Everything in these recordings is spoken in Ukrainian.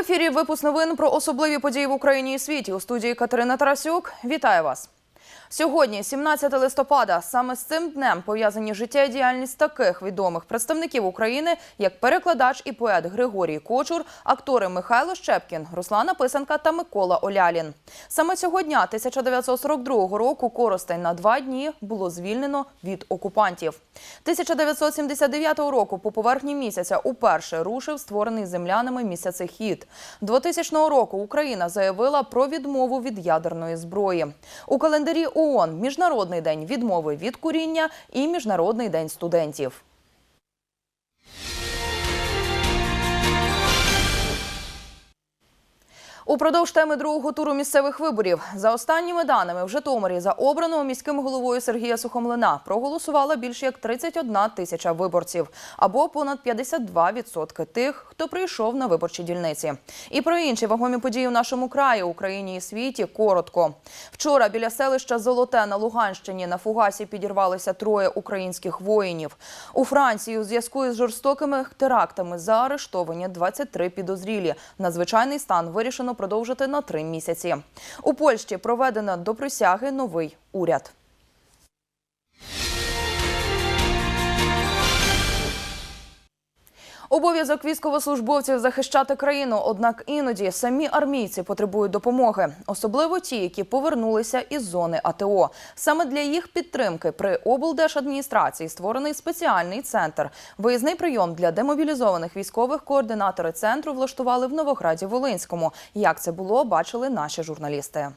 ефірі випуск новин про особливі події в Україні і світі. У студії Катерина Тарасюк. Вітаю вас. Сьогодні, 17 листопада, саме з цим днем пов'язані життя і діяльність таких відомих представників України, як перекладач і поет Григорій Кочур, актори Михайло Щепкін, Руслана Писанка та Микола Олялін. Саме цього дня 1942 року Коростень на два дні було звільнено від окупантів. 1979 року по поверхні місяця уперше рушив створений землянами місяцехід. 2000 року Україна заявила про відмову від ядерної зброї. У календарі ООН Міжнародний день відмови від куріння і Міжнародний день студентів. Упродовж теми другого туру місцевих виборів за останніми даними в Житомирі за обраного міським головою Сергія Сухомлина проголосувала більше як 31 тисяча виборців або понад 52% тих, хто прийшов на виборчі дільниці. І про інші вагомі події в нашому краї, Україні і світі коротко. Вчора біля селища Золоте на Луганщині на фугасі підірвалися троє українських воїнів. У Франції у зв'язку із жорстокими терактами заарештовані 23 підозрілі. Надзвичайний стан вирішено продовжити на три місяці. У Польщі проведено до присяги новий уряд. Обов'язок військовослужбовців захищати країну, однак іноді самі армійці потребують допомоги, особливо ті, які повернулися із зони АТО. Саме для їх підтримки при облдержадміністрації створений спеціальний центр. Виїзний прийом для демобілізованих військових координатори центру влаштували в Новограді Волинському. Як це було, бачили наші журналісти.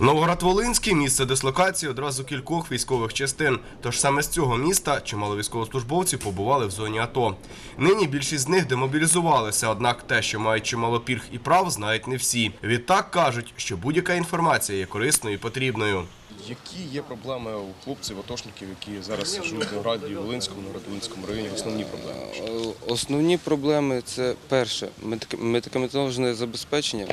Новоград-Волинський – місце дислокації одразу кількох військових частин. Тож саме з цього міста чимало військовослужбовців побували в зоні АТО. Нині більшість з них демобілізувалися, однак те, що мають чимало пільг і прав, знають не всі. Відтак кажуть, що будь-яка інформація є корисною і потрібною. Які є проблеми у хлопців, атошників, які зараз живуть в Новграді, Волинському, Новград-Волинському районі? Основні проблеми. Е, Основні проблеми це перше медик- медикаментозне забезпечення.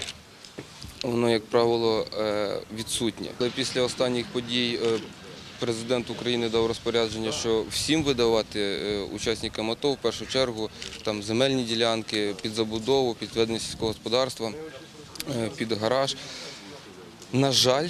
Воно, як правило, е, відсутнє. Але після останніх подій е, президент України дав розпорядження, що всім видавати е, учасникам АТО в першу чергу там земельні ділянки під забудову, під ведення сільського господарства, під гараж. На жаль,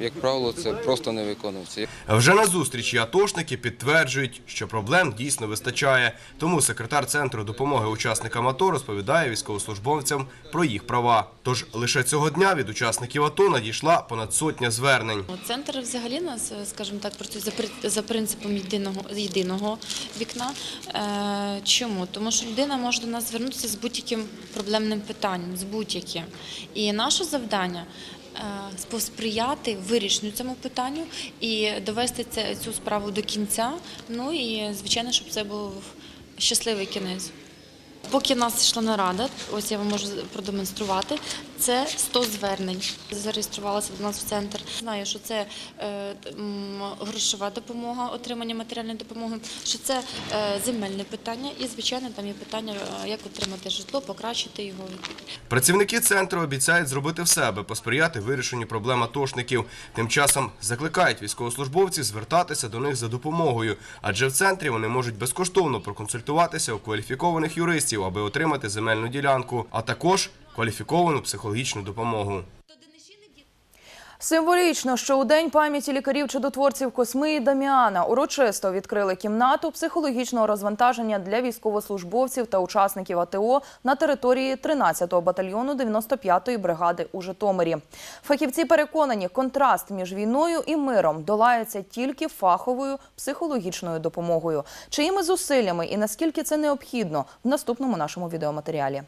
як правило, це просто не виконується. Вже на зустрічі атошники підтверджують, що проблем дійсно вистачає. Тому секретар центру допомоги учасникам АТО розповідає військовослужбовцям про їх права. Тож лише цього дня від учасників АТО надійшла понад сотня звернень. Центр взагалі нас, скажімо так, працює за принципом єдиного єдиного вікна. Е, Чому? Тому що людина може до нас звернутися з будь-яким проблемним питанням, з будь-яким. І наше завдання. Е, Посприяти вирішенню цьому питанню і довести цю справу до кінця. Ну і звичайно, щоб це був щасливий кінець. Поки в нас йшла нарада, ось я вам можу продемонструвати. Це 100 звернень. Зареєструвалися до нас в центр. Знаю, що це е, грошова допомога, отримання матеріальної допомоги, що це е, земельне питання, і звичайно там є питання, е, як отримати житло, покращити його. Працівники центру обіцяють зробити все, аби посприяти вирішенню проблем атошників. Тим часом закликають військовослужбовців звертатися до них за допомогою, адже в центрі вони можуть безкоштовно проконсультуватися у кваліфікованих юристів, аби отримати земельну ділянку, а також кваліфіковану психологічну допомогу. Символічно, що у день пам'яті лікарів-чудотворців Косми і Даміана урочисто відкрили кімнату психологічного розвантаження для військовослужбовців та учасників АТО на території 13-го батальйону 95-ї бригади у Житомирі. Фахівці переконані, контраст між війною і миром долається тільки фаховою психологічною допомогою. Чиїми зусиллями і наскільки це необхідно в наступному нашому відеоматеріалі.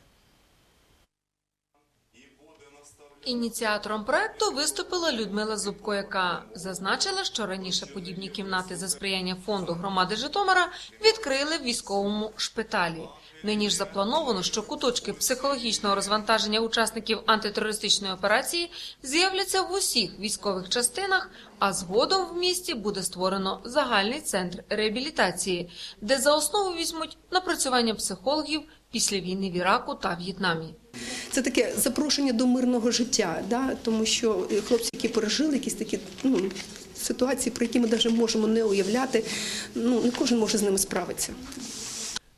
Ініціатором проекту виступила Людмила Зубко, яка зазначила, що раніше подібні кімнати за сприяння фонду громади Житомира відкрили в військовому шпиталі. Нині ж заплановано, що куточки психологічного розвантаження учасників антитерористичної операції з'являться в усіх військових частинах, а згодом в місті буде створено загальний центр реабілітації, де за основу візьмуть напрацювання психологів після війни в Іраку та В'єтнамі. Це таке запрошення до мирного життя, да? тому що е, хлопці, які пережили якісь такі ну, ситуації, про які ми навіть можемо не уявляти, ну не кожен може з ними справитися.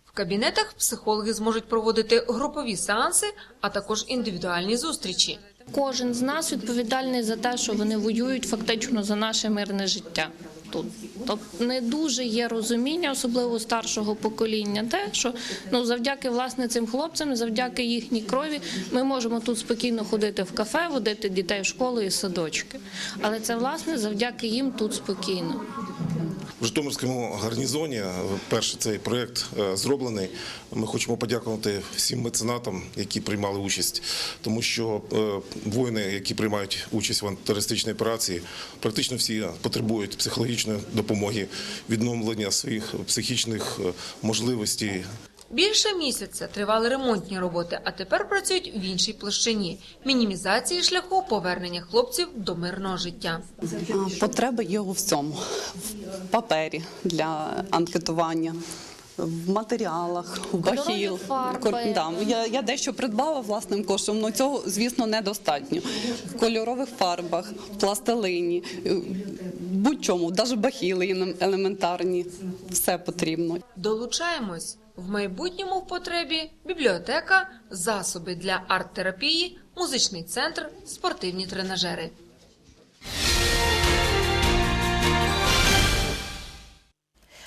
В кабінетах психологи зможуть проводити групові сеанси, а також індивідуальні зустрічі. Кожен з нас відповідальний за те, що вони воюють фактично за наше мирне життя тут. Тобто не дуже є розуміння, особливо старшого покоління, те, що ну завдяки власне цим хлопцям, завдяки їхній крові, ми можемо тут спокійно ходити в кафе, водити дітей в школу і садочки. Але це власне завдяки їм тут спокійно. В Житомирському гарнізоні е, перший цей проєкт е, зроблений. Ми хочемо подякувати всім меценатам, які приймали участь, тому що е, воїни, які приймають участь в антитерористичній операції, практично всі потребують психологічної допомоги, відновлення своїх психічних можливостей. Більше місяця тривали ремонтні роботи, а тепер працюють в іншій площині мінімізації шляху повернення хлопців до мирного життя. Потреба є у всьому: в папері для анкетування. В матеріалах, в бахіл. Да. Я, я дещо придбала власним коштом, але цього, звісно, недостатньо. В кольорових фарбах, пластилині, е, будь-чому, навіть бахіли елементарні, все потрібно. Долучаємось в майбутньому в потребі бібліотека, засоби для арт-терапії, музичний центр, спортивні тренажери.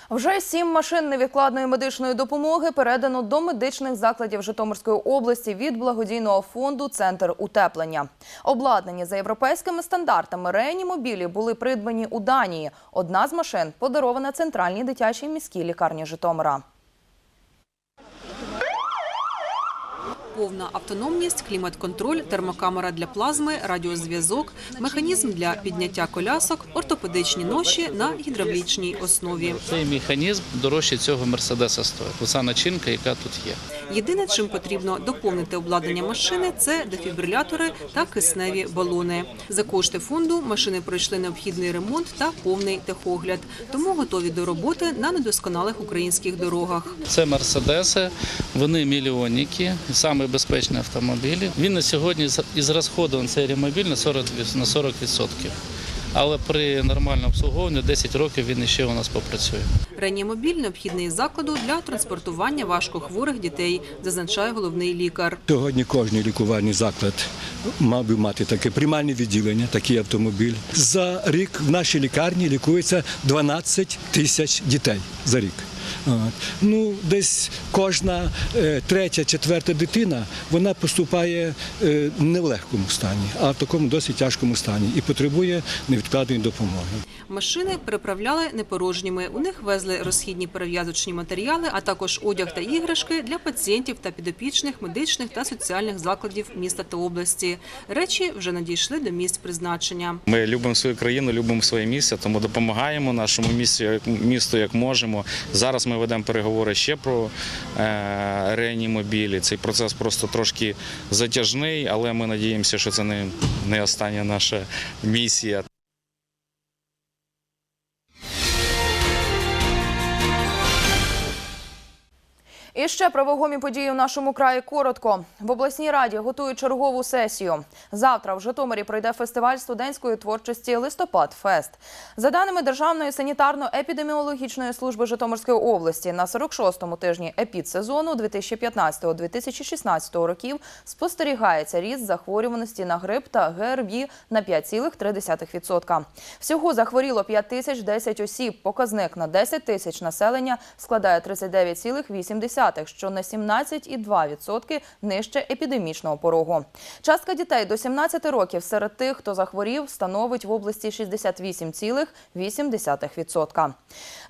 Вже сім машин невідкладної медичної допомоги передано до медичних закладів Житомирської області від благодійного фонду Центр утеплення. Обладнані за європейськими стандартами реанімобілі були придбані у Данії. Одна з машин подарована центральній дитячій міській лікарні Житомира. Повна автономність, клімат-контроль, термокамера для плазми, радіозв'язок, механізм для підняття колясок, ортопедичні ноші на гідравлічній основі. Цей механізм дорожче цього мерседеса стоїть. Оця начинка, яка тут є. Єдине, чим потрібно доповнити обладнання машини, це дефібрилятори та кисневі балони. За кошти фонду машини пройшли необхідний ремонт та повний техогляд, тому готові до роботи на недосконалих українських дорогах. Це мерседеси, вони мільйонники, саме безпечні автомобілі. Він на сьогодні з- ізрасходований цей ремобіль на 40%. віс- на 40%. Але при нормальному обслуговуванні 10 років він ще у нас попрацює. Реанімобіль необхідний закладу для транспортування важкохворих дітей, зазначає головний лікар. Сьогодні кожен лікувальний заклад мав би мати таке приймальне відділення, такий автомобіль. За рік в нашій лікарні лікується 12 тисяч дітей за рік. Ну, десь кожна е, третя, четверта дитина вона поступає е, не в легкому стані, а в такому досить тяжкому стані і потребує невідкладної допомоги. Машини переправляли непорожніми. У них везли розхідні перев'язочні матеріали, а також одяг та іграшки для пацієнтів та підопічних медичних та соціальних закладів міста та області. Речі вже надійшли до місць призначення. Ми любимо свою країну, любимо своє місце, тому допомагаємо нашому місту, місту як можемо. Зараз ми ведемо переговори ще про е, реанімобілі. Цей процес просто трошки затяжний, але ми надіємося, що це не остання наша місія. Ще про вагомі події в нашому краї коротко. В обласній раді готують чергову сесію. Завтра в Житомирі пройде фестиваль студентської творчості Листопад Фест. За даними Державної санітарно-епідеміологічної служби Житомирської області, на 46-му тижні епідсезону 2015-2016 років спостерігається ріст захворюваності на грип та ГРВІ на 5,3%. Всього захворіло 5 тисяч 10 осіб. Показник на 10 тисяч населення складає 39,8%, що на 17,2% нижче епідемічного порогу. Частка дітей до 17 років серед тих, хто захворів, становить в області 68,8%.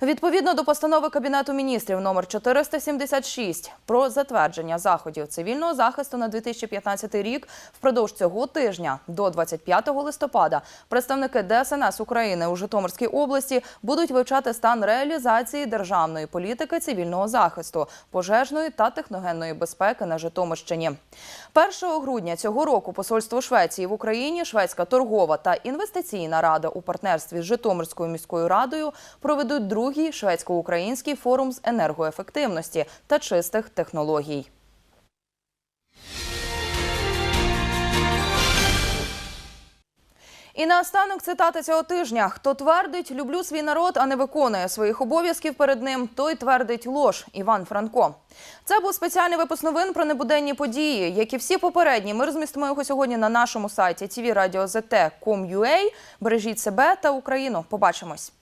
Відповідно до постанови Кабінету міністрів номер 476 про затвердження заходів цивільного захисту на 2015 рік впродовж цього тижня до 25 листопада представники ДСНС України у Житомирській області будуть вивчати стан реалізації державної політики цивільного захисту, пожежної та техногенної безпеки на Житомирщині. 1 грудня цього року посольство Швеції в Україні, Шведська торгова та інвестиційна рада у партнерстві з Житомирською міською радою проведуть другий шведсько-український форум з енергоефективності та чистих технологій. І наостанок цитата цього тижня: хто твердить люблю свій народ, а не виконує своїх обов'язків перед ним, той твердить лож. Іван Франко. Це був спеціальний випуск новин про небуденні події. Як і всі попередні, ми розмістимо його сьогодні на нашому сайті tvradio.zt.com.ua. Бережіть себе та Україну. Побачимось.